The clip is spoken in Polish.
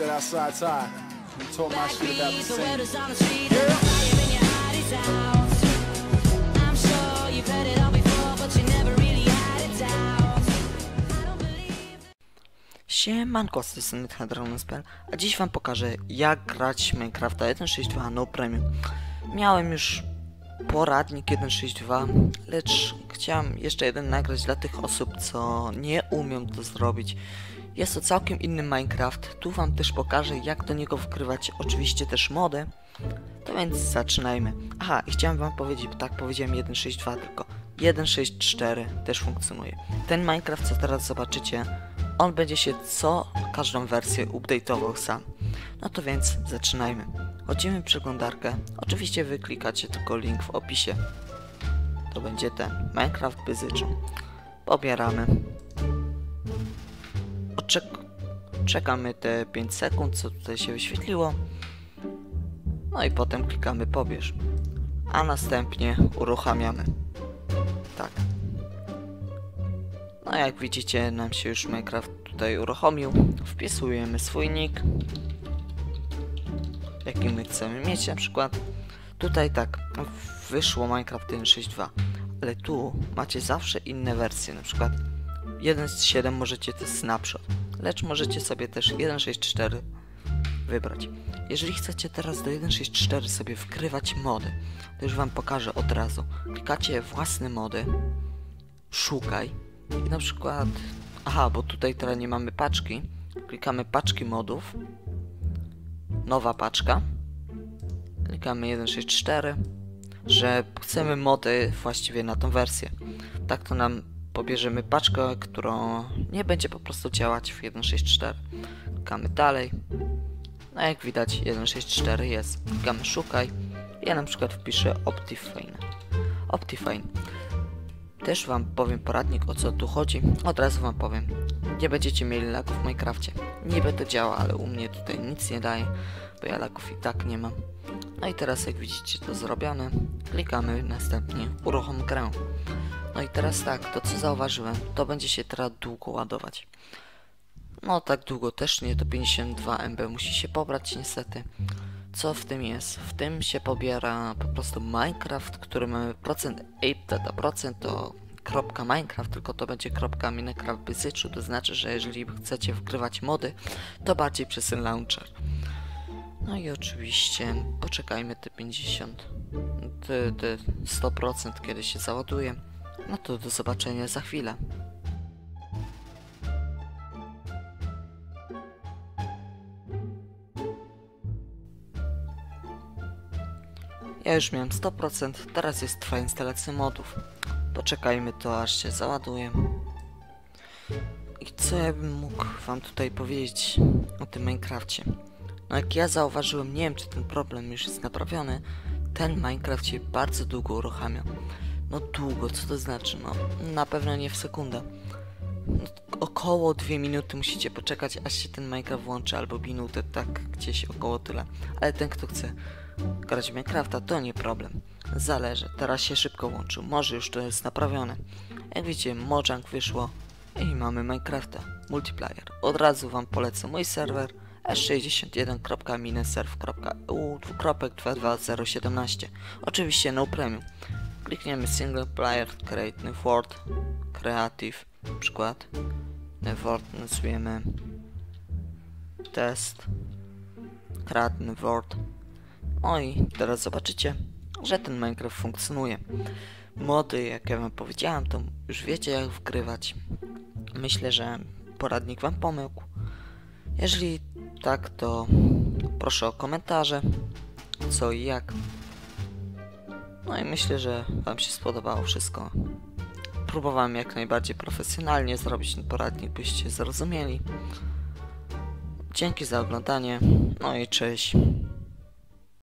said outside side. You talk my shit about the same. and. Siemanko, z tej strony a dziś wam pokażę jak grać Minecrafta 1.6.2 no premium. Miałem już poradnik 1.6.2, lecz chciałem jeszcze jeden nagrać dla tych osób, co nie umią to zrobić. Jest to całkiem inny Minecraft, tu wam też pokażę jak do niego wgrywać oczywiście też mody. To więc zaczynajmy. Aha, i chciałem wam powiedzieć, tak powiedziałem 1.6.2 tylko. 1.6.4 też funkcjonuje. Ten Minecraft, co teraz zobaczycie, on będzie się co każdą wersję update'ował sam. No to więc zaczynajmy. Chodzimy w przeglądarkę. Oczywiście wy klikacie tylko link w opisie. To będzie ten Minecraft Bysyczą. Pobieramy. Oczek czekamy te 5 sekund, co tutaj się wyświetliło. No i potem klikamy pobierz. A następnie uruchamiamy. Tak. No jak widzicie, nam się już Minecraft tutaj uruchomił. Wpisujemy swój nick. Jaki my chcemy mieć na przykład. Tutaj tak, wyszło Minecraft 1.6.2. Ale tu macie zawsze inne wersje. Na przykład 1.7 możecie to snapshot. Lecz możecie sobie też 1.6.4 wybrać. Jeżeli chcecie teraz do 1.6.4 sobie wgrywać mody, to już wam pokażę od razu. Klikacie własne mody, szukaj i na przykład... Aha, bo tutaj teraz nie mamy paczki. Klikamy paczki modów. Nowa paczka. Klikamy 1.6.4, że chcemy mody właściwie na tą wersję. Tak to nam pobierzemy paczkę, którą nie będzie po prostu działać w 1.6.4. Klikamy dalej. No jak widać 1.6.4 jest. Klikamy szukaj. Ja na przykład wpiszę Optifine. Optifine. Też wam powiem poradnik o co tu chodzi. Od razu wam powiem. Nie będziecie mieli lagów w Minecrafcie. Niby to działa, ale u mnie tutaj nic nie daje, bo ja lagów i tak nie mam. No i teraz jak widzicie to zrobione, klikamy następnie uruchom grę. No i teraz tak, to co zauważyłem, to będzie się teraz długo ładować. No tak długo też nie, to 52 MB musi się pobrać niestety. Co w tym jest? W tym się pobiera po prostu Minecraft, który mamy procent 8 data procent to kropka Minecraft, tylko to będzie kropka Minecraft Bysyczu, to znaczy, że jeżeli chcecie wgrywać mody, to bardziej przez ten launcher. No i oczywiście poczekajmy te 50, te, te 100% kiedy się załaduje. No to do zobaczenia za chwilę. Ja już miałem 100%, teraz jest trwa instalacja modów. Poczekajmy to aż się załaduje. I co ja bym mógł wam tutaj powiedzieć o tym Minecrafcie? No jak ja zauważyłem, nie wiem czy ten problem już jest naprawiony, ten Minecraft się bardzo długo uruchamia. No długo, co to znaczy? No na pewno nie w sekundę. No, około dwie minuty musicie poczekać, aż się ten Minecraft włączy, albo minutę, tak gdzieś około tyle. Ale ten, kto chce grać w Minecrafta, to nie problem. Zależy, teraz się szybko łączył, może już to jest naprawione. Jak widzicie, Mojang wyszło i mamy Minecrafta, multiplayer. Od razu wam polecę mój serwer s61.mineserv.eu 2.22017 Oczywiście no premium. Klikniemy single player, create new world, creative, przykład. New world nazwiemy test, create new world. No i teraz zobaczycie, że ten Minecraft funkcjonuje. Mody, jak ja wam powiedziałem, to już wiecie jak wgrywać. Myślę, że poradnik wam pomógł. Jeżeli tak, to proszę o komentarze, co i jak. No i myślę, że wam się spodobało wszystko. Próbowałem jak najbardziej profesjonalnie zrobić ten poradnik, byście zrozumieli. Dzięki za oglądanie, no i cześć.